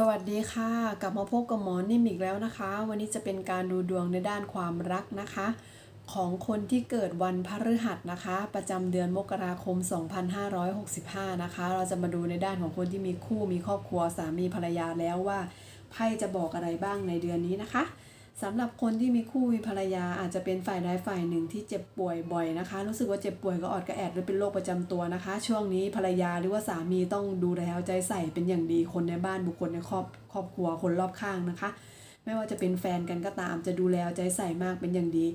สวัสดีค่ะ กลับมาพบกับหมอนิ่มอีกแล้วนะคะ วันนี้จะเป็นการดูดวงในด้านความรักนะคะ ของคนที่เกิดวันพฤหัสนะคะ ประจำเดือนมกราคม 2565 นะคะ เราจะมาดูในด้านของคนที่มีคู่มีครอบครัวสามีภรรยาแล้วว่าไพ่จะบอกอะไรบ้างในเดือนนี้นะคะ สำหรับคนที่มีคู่มีภรรยาอาจจะเป็นฝ่ายใดฝ่ายหนึ่งที่เจ็บป่วยบ่อยนะคะ รู้สึกว่าเจ็บป่วยก็ออดก็แอดหรือเป็นโรคประจำตัวนะคะ ช่วงนี้ภรรยาหรือว่าสามีต้องดูแลเอาใจใส่เป็นอย่างดีคนในบ้านบุคคลในครอบครอบครัวคนรอบข้างนะคะ ไม่ว่าจะเป็นแฟนกันก็ตามจะดูแลเอาใจใส่มากเป็นอย่างดี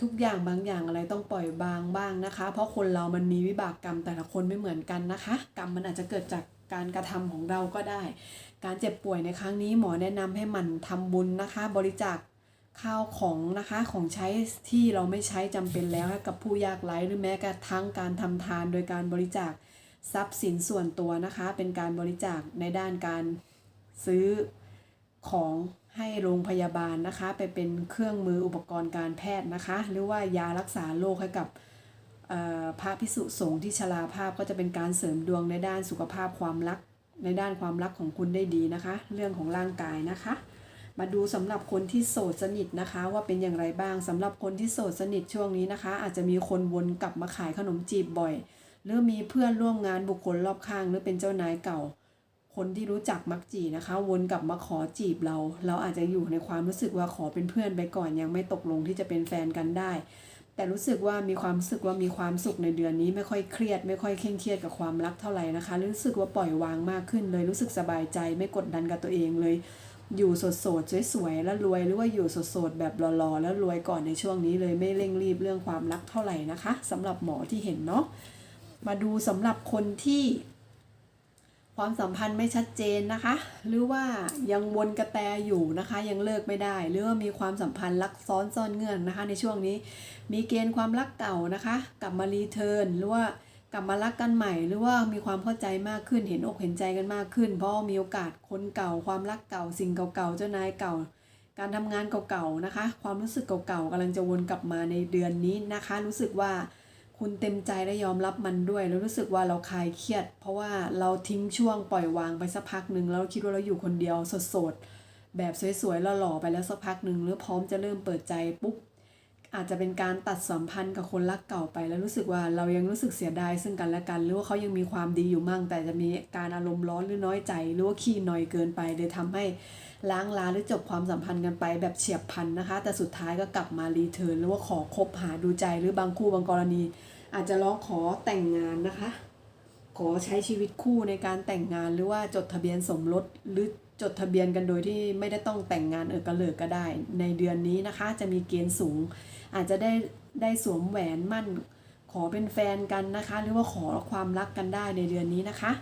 ทุกอย่างบางอย่างอะไรต้องปล่อยบางบ้างนะคะ เพราะคนเรามันมีวิบากกรรมแต่ละคนไม่เหมือนกันนะคะ กรรมมันอาจจะเกิดจากการกระทำของเราก็ได้ การเจ็บป่วยในครั้งนี้หมอแนะนำให้หมันทำบุญนะคะ บริจาค ข้าวของนะคะของใช้ที่เราไม่ใช้จำเป็นแล้วกับผู้ยากไร้หรือแม้กระทั่งการทำทานโดยการบริจาคทรัพย์สินส่วนตัวนะคะ เป็นการบริจาคในด้านการซื้อของให้โรงพยาบาลนะคะ ไปเป็นเครื่องมืออุปกรณ์การแพทย์นะคะ หรือว่ายารักษาโรคให้กับพระพิสุสงฆ์ที่ชราภาพก็จะเป็นการเสริมดวงในด้านสุขภาพความรักในด้านความรักของคุณได้ดีนะคะ เรื่องของร่างกายนะคะ มาดูสำหรับคนที่โสดสนิทนะคะ ว่าเป็นอย่างไรบ้างสำหรับคนที่โสดสนิทช่วงนี้นะคะ อาจจะมีคนวนกลับมาขายขนมจีบบ่อย หรือมีเพื่อนร่วมงานบุคคลรอบข้าง หรือเป็นเจ้านายเก่า คนที่รู้จักมักจีนะคะ วนกลับมาขอจีบเรา เราอาจจะอยู่ในความรู้สึกว่าขอเป็นเพื่อนไปก่อนยังไม่ตกลงที่จะเป็นแฟนกันได้ แต่รู้สึกว่ามีความรู้สึกว่ามีความสุขในเดือนนี้ไม่ค่อยเครียด ไม่ค่อยเคร่งเครียดกับความรักเท่าไหร่นะคะ รู้สึกว่าปล่อยวางมากขึ้นเลยรู้สึกสบายใจ ไม่กดดันกับตัวเองเลย อยู่สดสดๆสวยๆแล้วรวยหรือว่าอยู่สดสดๆแบบหล่อๆแล้วรวยก่อนในช่วงนี้เลยไม่เร่งรีบเรื่องความรักเท่าไหร่นะคะสำหรับหมอที่เห็นเนาะมาดูสำหรับคนที่ ความสัมพันธ์ไม่ชัดเจนนะคะ หรือว่ายังวนกระแตอยู่นะคะ ยังเลิกไม่ได้ หรือว่ามีความสัมพันธ์รักซ้อนซ่อนเงื่อนนะคะ ในช่วงนี้ มีเกณฑ์ความรักเก่านะคะ กลับมารีเทิร์นหรือว่า กลับมารักกันใหม่ หรือว่ามีความเข้าใจมากขึ้นเห็นอกเห็นใจกันมากขึ้น เพราะมีโอกาสคนเก่าความรักเก่าสิ่งเก่าๆเจ้านายเก่า การทำงานเก่าๆนะคะ ความรู้สึกเก่าๆกำลังจะวนกลับมาในเดือนนี้นะคะ รู้สึกว่าคุณเต็มใจและยอมรับมันด้วยแล้วรู้สึกว่าเราคลายเครียด เพราะว่าเราทิ้งช่วงปล่อยวางไปสักพักหนึ่งแล้วคิดว่าเราอยู่คนเดียวสดๆแบบสวยๆหล่อๆไปแล้วสักพักหนึ่งหรือพร้อมจะเริ่มเปิดใจปุ๊บ อาจจะเป็นการตัดสัมพันธ์กับคนรักเก่าไป แล้วรู้สึกว่าเรายังรู้สึกเสียดายซึ่งกันและกัน หรือว่าเขายังมีความดีอยู่มั่ง แต่จะมีการอารมณ์ร้อนหรือน้อยใจ หรือว่าขี้หน่อยเกินไปเลยทำให้ล้างลาหรือจบความสัมพันธ์กันไปแบบเฉียบพลันนะคะ แต่สุดท้ายก็กลับมารีเทิร์นหรือว่าขอคบหาดูใจหรือ บางคู่บางกรณี อาจจะร้องขอแต่งงานนะคะ ขอใช้ชีวิตคู่ในการแต่งงานหรือว่าจดทะเบียนสมรสหรือจดทะเบียนกันโดยที่ไม่ได้ต้องแต่งงานเออกระเลิกก็ได้ ในเดือนนี้นะคะ จะมีเกณฑ์สูง อาจจะได้ได้สวมแหวนมั่น ขอเป็นแฟนกันนะคะ หรือว่าขอความรักกันได้ในเดือนนี้นะคะ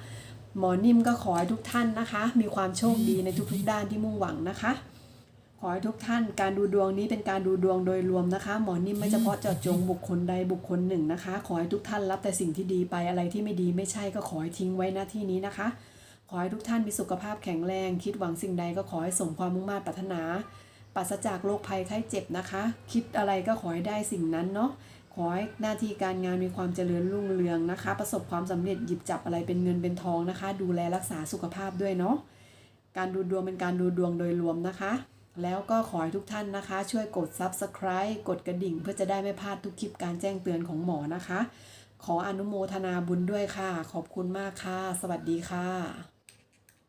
หมอนิ่มก็ขอให้ทุกท่านนะคะ มีความโชคดีในทุกๆด้านที่มุ่งหวังนะคะ ขอให้ทุกท่านการดูดวงนี้เป็นการดูดวงโดยรวมนะคะ หมอนิ่มไม่เฉพาะเจาะจงบุคคลใดบุคคลหนึ่งนะคะ ขอให้ทุกท่านรับแต่สิ่งที่ดีไปอะไรที่ไม่ดีไม่ใช่ก็ขอให้ทิ้งไว้หน้าที่นี้นะคะ ขอให้ทุกท่านมีสุขภาพแข็งแรง คิดหวังสิ่งใดก็ขอให้สมความมุ่งมั่นปรารถนาปราศจากโรคภัยไข้เจ็บนะคะ คิดอะไรก็ขอให้ได้สิ่งนั้นเนาะขอให้หน้าที่การงานมีความเจริญรุ่งเรืองนะคะ ประสบความสำเร็จหยิบจับอะไรเป็นเงินเป็นทองนะคะ ดูแลรักษาสุขภาพด้วยเนาะการดูดวงเป็นการดูดวงโดยรวมนะคะ แล้วก็ขอให้ทุกท่านนะคะ ช่วยกด subscribe กดกระดิ่ง เพื่อจะได้ไม่พลาดทุกคลิปการแจ้งเตือนของหมอนะคะ ขออนุโมทนาบุญด้วยค่ะ ขอบคุณมากค่ะ สวัสดีค่ะ